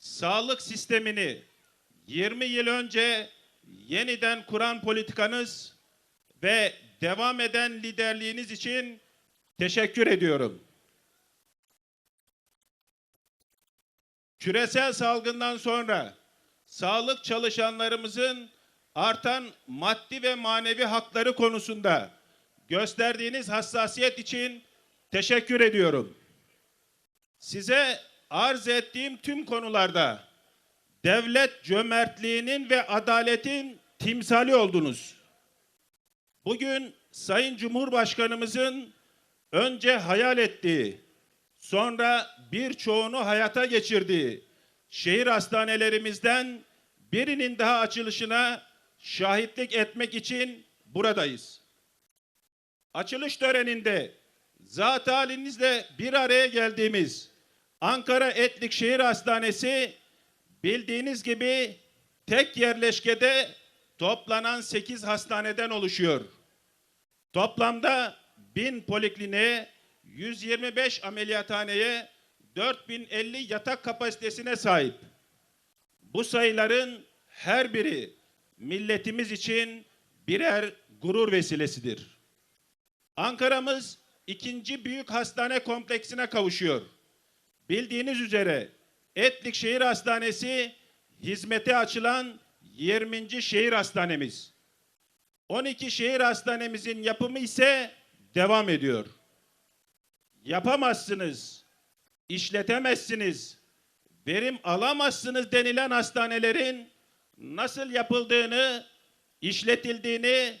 sağlık sistemini 20 yıl önce yeniden kuran politikanız ve devam eden liderliğiniz için teşekkür ediyorum. Küresel salgından sonra sağlık çalışanlarımızın artan maddi ve manevi hakları konusunda gösterdiğiniz hassasiyet için teşekkür ediyorum. Size arz ettiğim tüm konularda devlet cömertliğinin ve adaletin timsali oldunuz. Bugün Sayın Cumhurbaşkanımızın önce hayal ettiği, sonra birçoğunu hayata geçirdiği şehir hastanelerimizden birinin daha açılışına şahitlik etmek için buradayız. Açılış töreninde zat halinizle bir araya geldiğimiz Ankara Etlik Şehir Hastanesi bildiğiniz gibi tek yerleşkede toplanan 8 hastaneden oluşuyor. Toplamda 1000 polikliniğe, 125 ameliyathaneye, 4050 yatak kapasitesine sahip. Bu sayıların her biri milletimiz için birer gurur vesilesidir. Ankara'mız ikinci büyük hastane kompleksine kavuşuyor. Bildiğiniz üzere Etlik Şehir Hastanesi hizmete açılan 20. şehir hastanemiz. 12 şehir hastanemizin yapımı ise devam ediyor. Yapamazsınız, işletemezsiniz, verim alamazsınız denilen hastanelerin nasıl yapıldığını, işletildiğini,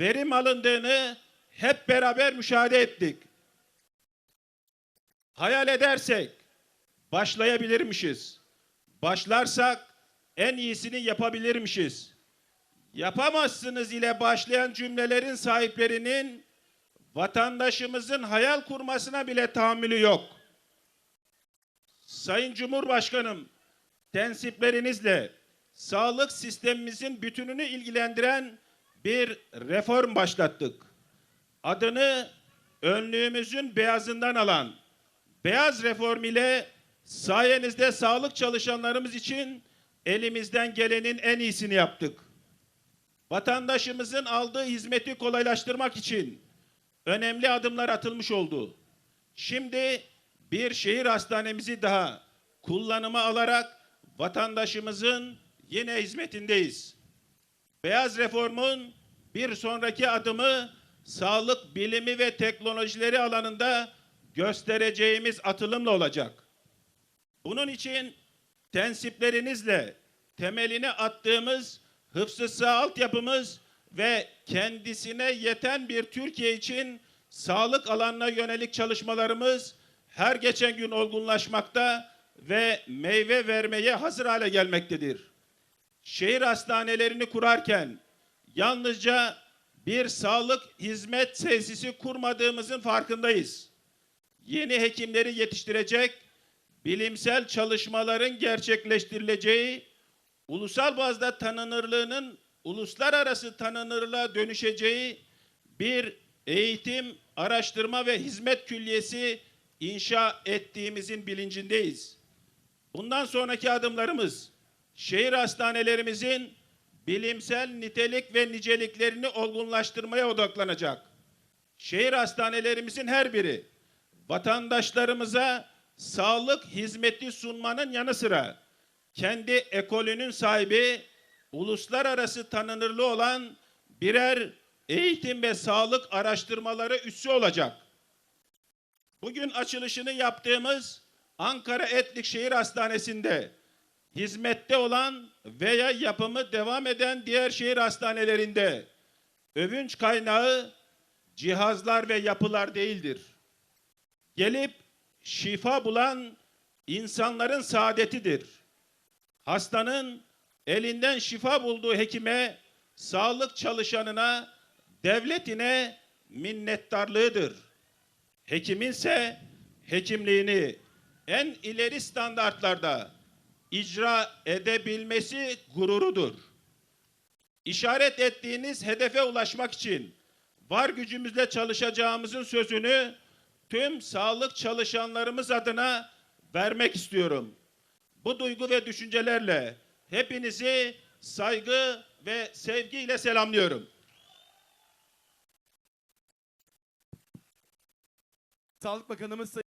verim alındığını hep beraber müşahede ettik. Hayal edersek başlayabilirmişiz. Başlarsak en iyisini yapabilirmişiz. Yapamazsınız ile başlayan cümlelerin sahiplerinin vatandaşımızın hayal kurmasına bile tahammülü yok. Sayın Cumhurbaşkanım, tensiplerinizle sağlık sistemimizin bütününü ilgilendiren bir reform başlattık. Adını önlüğümüzün beyazından alan beyaz reform ile sayenizde sağlık çalışanlarımız için elimizden gelenin en iyisini yaptık. Vatandaşımızın aldığı hizmeti kolaylaştırmak için önemli adımlar atılmış oldu. Şimdi bir şehir hastanemizi daha kullanıma alarak vatandaşımızın yine hizmetindeyiz. Beyaz reformun bir sonraki adımı sağlık bilimi ve teknolojileri alanında göstereceğimiz atılımla olacak. Bunun için tensiplerinizle temelini attığımız hıfzı sağ altyapımız ve kendisine yeten bir Türkiye için sağlık alanına yönelik çalışmalarımız her geçen gün olgunlaşmakta ve meyve vermeye hazır hale gelmektedir. Şehir hastanelerini kurarken yalnızca bir sağlık hizmet tesisi kurmadığımızın farkındayız. Yeni hekimleri yetiştirecek, bilimsel çalışmaların gerçekleştirileceği, ulusal bazda tanınırlığının uluslararası tanınırlığa dönüşeceği bir eğitim, araştırma ve hizmet külliyesi inşa ettiğimizin bilincindeyiz. Bundan sonraki adımlarımız şehir hastanelerimizin bilimsel nitelik ve niceliklerini olgunlaştırmaya odaklanacak. Şehir hastanelerimizin her biri vatandaşlarımıza sağlık hizmeti sunmanın yanı sıra kendi ekolünün sahibi, uluslararası tanınırlığı olan birer eğitim ve sağlık araştırmaları üssü olacak. Bugün açılışını yaptığımız Ankara Etlik Şehir Hastanesi'nde hizmette olan veya yapımı devam eden diğer şehir hastanelerinde övünç kaynağı cihazlar ve yapılar değildir. Gelip şifa bulan insanların saadetidir. Hastanın elinden şifa bulduğu hekime, sağlık çalışanına, devletine minnettarlığıdır. Hekiminse hekimliğini en ileri standartlarda icra edebilmesi gururudur. İşaret ettiğiniz hedefe ulaşmak için var gücümüzle çalışacağımızın sözünü tüm sağlık çalışanlarımız adına vermek istiyorum. bu duygu ve düşüncelerle hepinizi saygı ve sevgiyle selamlıyorum. Sağlık Bakanımız Sayın